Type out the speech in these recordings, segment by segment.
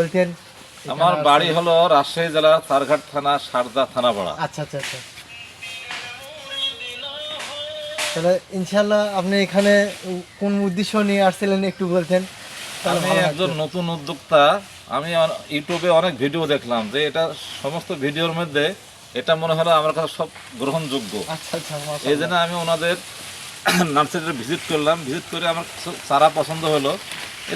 বলতেন আমার বাড়ি হলো রাজশাহী জেলা সারঘাট থানা সারদা থানাপাড়া আচ্ছা আচ্ছা আচ্ছা। তাহলে ইনশাল্লাহ আপনি এখানে কোন উদ্দেশ্য নিয়ে আসছিলেন একটু বলতেন? আমি একজন নতুন উদ্যোক্তা। আমি ইউটিউবে অনেক ভিডিও দেখলাম যে এটা সমস্ত ভিডিওর মধ্যে এটা মনে হলো আমার কাছে সব গ্রহণযোগ্য। আচ্ছা আচ্ছা এই জন্য আমি ওনাদের নার্সারিতে ভিজিট করলাম। ভিজিট করে আমার চারা পছন্দ হলো।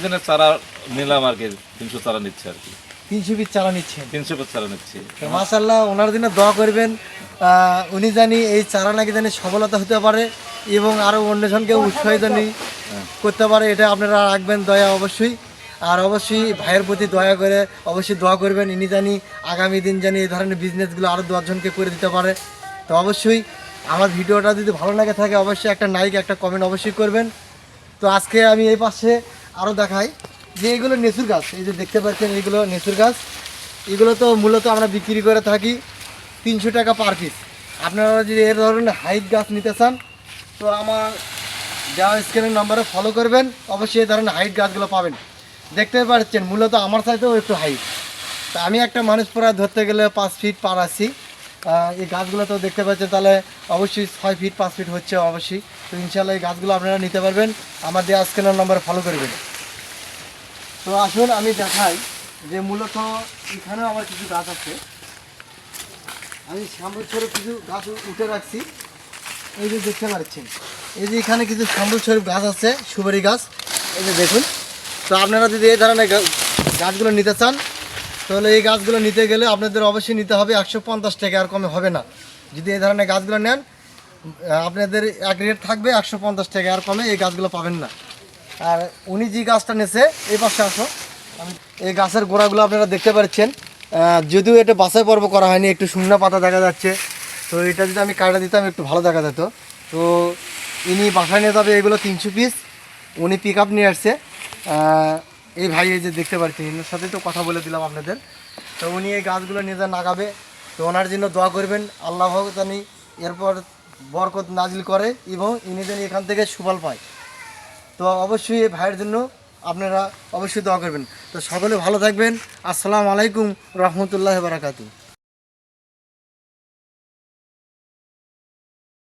জন্য চারা নিলাম আর কি তিনশো চারা নিচ্ছে আর কি। তিনশো পিস চালা নিচ্ছেন তিনশো পিস চারা নিচ্ছি। তো মাশাল্লাহ ওনার জন্য দোয়া করবেন উনি জানি এই চারা নাকি জানি সফলতা হতে পারে এবং আরও অন্যজনকে উৎসাহিত নি করতে পারে এটা আপনারা রাখবেন দয়া অবশ্যই। আর অবশ্যই ভাইয়ের প্রতি দয়া করে অবশ্যই দোয়া করবেন ইনি জানি আগামী দিন জানি এই ধরনের বিজনেসগুলো আরও দশজনকে করে দিতে পারে। তো অবশ্যই আমার ভিডিওটা যদি ভালো লাগে থাকে অবশ্যই একটা লাইক একটা কমেন্ট অবশ্যই করবেন। তো আজকে আমি এই পাশে আরও দেখাই যে এগুলো নেসুর গাছ। এই যে দেখতে পাচ্ছেন এগুলো নেসুর গাছ। এগুলো তো মূলত আমরা বিক্রি করে থাকি তিনশো টাকা পার পিস আপনারা যদি এর ধরনের হাইট গাছ নিতে চান, তো আমার দেওয়া স্ক্রিনের নাম্বারে ফলো করবেন। অবশ্যই এই ধরনের হাইট গাছগুলো পাবেন। দেখতে পাচ্ছেন মূলত আমার চাইতেও একটু হাইট তা আমি একটা মানুষ প্রায় ধরতে গেলে পাঁচ ফিট পার আছি। এই গাছগুলো তো দেখতে পাচ্ছেন, তাহলে অবশ্যই ছয় ফিট পাঁচ ফিট হচ্ছে অবশ্যই। তো ইনশাল্লাহ এই গাছগুলো আপনারা নিতে পারবেন। আমার দেওয়া স্ক্রিনের নাম্বারে ফলো করবেন। তো আসুন, আমি দেখাই যে মূলত এখানেও আমার কিছু গাছ আছে। আমি শ্যামল স্বরূপ কিছু গাছ উঠে রাখছি। এই যে দেখতে পাচ্ছেন, এই যে এখানে কিছু শ্যামল স্বরূপ গাছ আছে, সুপারি গাছ। এই যে দেখুন, তো আপনারা যদি এই ধরনের গাছগুলো নিতে চান, তাহলে এই গাছগুলো নিতে গেলে আপনাদের অবশ্যই নিতে হবে একশো পঞ্চাশ টাকা, আর কমে হবে না। যদি এই ধরনের গাছগুলো নেন আপনাদের এক রেট থাকবে একশো পঞ্চাশ টাকা, আর কমে এই গাছগুলো পাবেন না। আর উনি যে গাছটা নেছে, এই পাশে আসো। এই গাছের গোড়াগুলো আপনারা দেখতে পাচ্ছেন। যদিও এটা বাছাই পর্ব করা হয়নি, একটু শুকনো পাতা দেখা যাচ্ছে। তো এটা যদি আমি কাটা দিতাম, একটু ভালো দেখা যেত। তো ইনি বাসায় নিয়ে যাবে এগুলো তিনশো পিস উনি পিক আপ নিয়ে আসছে। এই ভাই এই যে দেখতে পাচ্ছেন, এনার সাথে তো কথা বলে দিলাম আপনাদের। তো উনি এই গাছগুলো নিয়ে যা নাগাবে। তো ওনার জন্য দোয়া করবেন, আল্লাহ জানি এরপর বরকত নাজিল করে এবং ইনি যেন এখান থেকে সুফল পায়। তো অবশ্যই এই ভাইয়ের জন্য আপনারা অবশ্যই দোয়া করবেন। তো সকলে ভালো থাকবেন। আসসালামু আলাইকুম রহমতুল্লাহ বারাকাতু